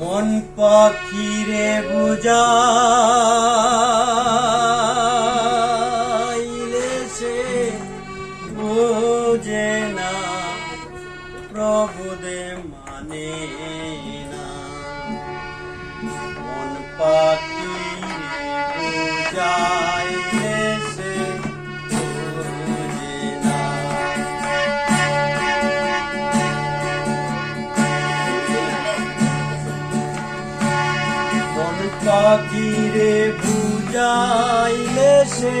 মন পাখিরে বুঝাইলে সে বুঝে না প্রভুদে মানে না। মন পাখিরে বুঝা ফকিরে বুঝাইলে সে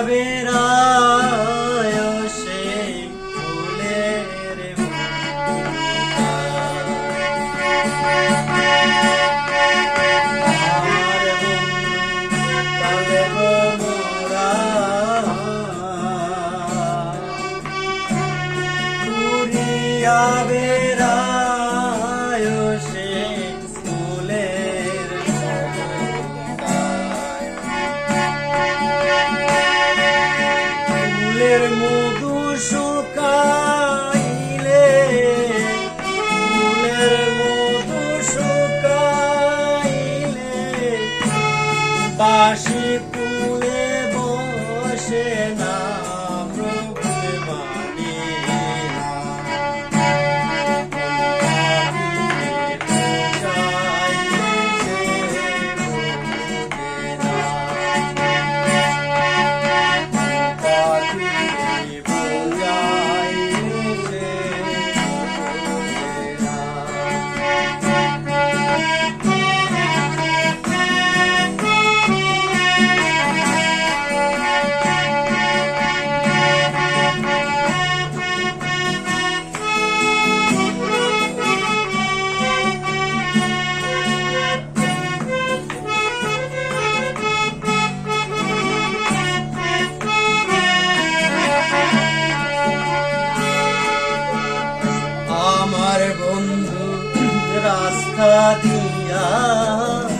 love it. বাসি পুরে বসে না। দেখা দিয়া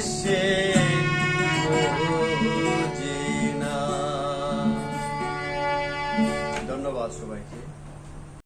সে ধন্যবাদ সবাইকে।